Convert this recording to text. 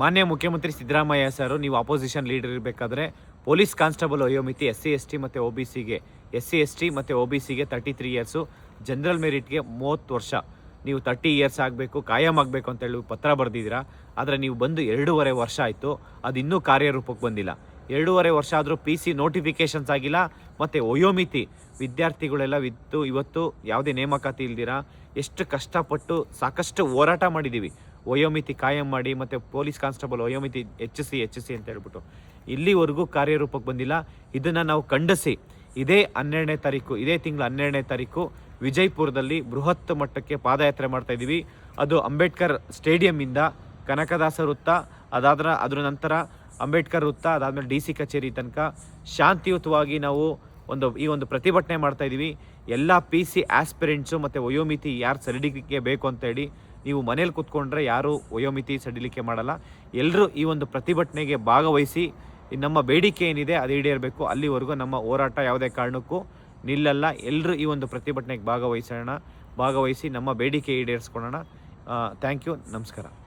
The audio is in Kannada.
ಮಾನ್ಯ ಮುಖ್ಯಮಂತ್ರಿ ಸಿದ್ದರಾಮಯ್ಯ ಸರ್, ನೀವು ಅಪೋಸಿಷನ್ ಲೀಡರ್ ಇರಬೇಕಾದ್ರೆ ಪೊಲೀಸ್ ಕಾನ್ಸ್ಟೇಬಲ್ ವಯೋಮಿತಿ ಎಸ್ ಸಿ ಎಸ್ ಟಿ ಮತ್ತು ಒ ಬಿ ಸಿಗೆ. ಎಸ್ ಸಿ ಎಸ್ ಟಿ ಮತ್ತು ಒ ಬಿ ಸಿಗೆ ತರ್ಟಿ ತ್ರೀ ಇಯರ್ಸು ಜನರಲ್ ಮೆರಿಟ್ಗೆ ಮೂವತ್ತು ವರ್ಷ. ನೀವು ತರ್ಟಿ ಇಯರ್ಸ್ ಆಗಬೇಕು, ಕಾಯಂ ಆಗಬೇಕು ಅಂತ ಹೇಳಿ ಪತ್ರ ಬರೆದಿದ್ದೀರಾ. ಆದರೆ ನೀವು ಬಂದು ಎರಡೂವರೆ ವರ್ಷ ಆಯಿತು, ಅದು ಇನ್ನೂ ಕಾರ್ಯರೂಪಕ್ಕೆ ಬಂದಿಲ್ಲ. ಎರಡೂವರೆ ವರ್ಷ ಆದರೂ ಪಿ ಸಿ ನೋಟಿಫಿಕೇಷನ್ಸ್ ಆಗಿಲ್ಲ, ಮತ್ತು ವಯೋಮಿತಿ ವಿದ್ಯಾರ್ಥಿಗಳೆಲ್ಲ ವಿತ್ತು, ಇವತ್ತು ಯಾವುದೇ ನೇಮಕಾತಿ ಇಲ್ದಿರ? ಎಷ್ಟು ಕಷ್ಟಪಟ್ಟು ಸಾಕಷ್ಟು ಹೋರಾಟ ಮಾಡಿದ್ದೀವಿ ವಯೋಮಿತಿ ಕಾಯಂ ಮಾಡಿ ಮತ್ತು ಪೊಲೀಸ್ ಕಾನ್ಸ್ಟೇಬಲ್ ವಯೋಮಿತಿ ಹೆಚ್ಚಿಸಿ ಹೆಚ್ಚಿಸಿ ಅಂತ ಹೇಳ್ಬಿಟ್ಟು ಇಲ್ಲಿವರೆಗೂ ಕಾರ್ಯರೂಪಕ್ಕೆ ಬಂದಿಲ್ಲ. ಇದನ್ನು ನಾವು ಖಂಡಿಸಿ. ಇದೇ ಹನ್ನೆರಡನೇ ತಾರೀಕು, ಇದೇ ತಿಂಗಳ ಹನ್ನೆರಡನೇ ತಾರೀಕು ವಿಜಯಪುರದಲ್ಲಿ ಬೃಹತ್ ಮಟ್ಟಕ್ಕೆ ಪಾದಯಾತ್ರೆ ಮಾಡ್ತಾ ಇದ್ದೀವಿ. ಅದು ಅಂಬೇಡ್ಕರ್ ಸ್ಟೇಡಿಯಮ್ಮಿಂದ ಕನಕದಾಸ ವೃತ್ತ, ಅದಾದ್ರ, ಅದರ ನಂತರ ಅಂಬೇಡ್ಕರ್ ವೃತ್ತ, ಅದಾದಮೇಲೆ ಡಿ ಸಿ ಕಚೇರಿ ತನಕ. ಶಾಂತಿಯುತವಾಗಿ ನಾವು ಒಂದು, ಈ ಒಂದು ಪ್ರತಿಭಟನೆ ಮಾಡ್ತಾ ಇದ್ದೀವಿ ಎಲ್ಲ ಪಿ ಸಿ ಆಸ್ಪಿರೆಂಟ್ಸು ಮತ್ತು ವಯೋಮಿತಿ ಯಾರು ಸಡಿಲಿಕ್ಕೆ ಬೇಕು ಅಂತ ಹೇಳಿ ನೀವು ಮನೇಲಿ ಕೂತ್ಕೊಂಡ್ರೆ ಯಾರು ವಯೋಮಿತಿ ಸಡಿಲಿಕ್ಕೆ ಮಾಡಲ್ಲ. ಎಲ್ಲರೂ ಈ ಒಂದು ಪ್ರತಿಭಟನೆಗೆ ಭಾಗವಹಿಸಿ ನಮ್ಮ ಬೇಡಿಕೆ ಏನಿದೆ ಅದು ಈಡೇರಬೇಕು. ಅಲ್ಲಿವರೆಗೂ ನಮ್ಮ ಹೋರಾಟ ಯಾವುದೇ ಕಾರಣಕ್ಕೂ ನಿಲ್ಲಲ್ಲ. ಎಲ್ಲರೂ ಈ ಒಂದು ಪ್ರತಿಭಟನೆಗೆ ಭಾಗವಹಿಸೋಣ, ಭಾಗವಹಿಸಿ ನಮ್ಮ ಬೇಡಿಕೆ ಈಡೇರಿಸ್ಕೊಳ್ಳೋಣ. ಥ್ಯಾಂಕ್ ಯು ನಮಸ್ಕಾರ.